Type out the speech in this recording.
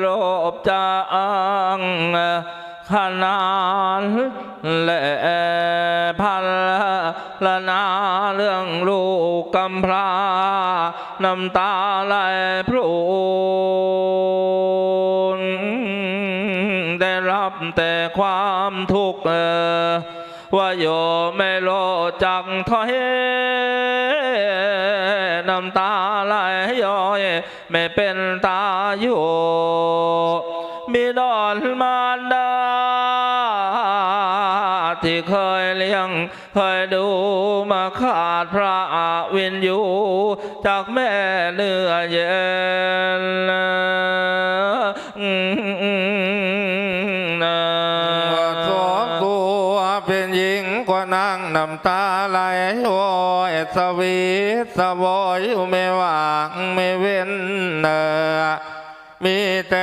โลภจางขนานและพันละนาเรื่องลูกกำพร้าน้ำตาไหลพรูนได้รับแต่ความทุกข์ว่าโยไม่โลจักถอย น้ำตาไหลย้อย ไม่เป็นตาอยู่มีดอนมารดาที่เคยเลี้ยง เคยดูมาขาดพระวินอยู่จากแม่เนื้อเย็น กว่านางน้ำตาไหลโอยสวีสวอยไม่ว่างไม่เว้นเนอมีแต่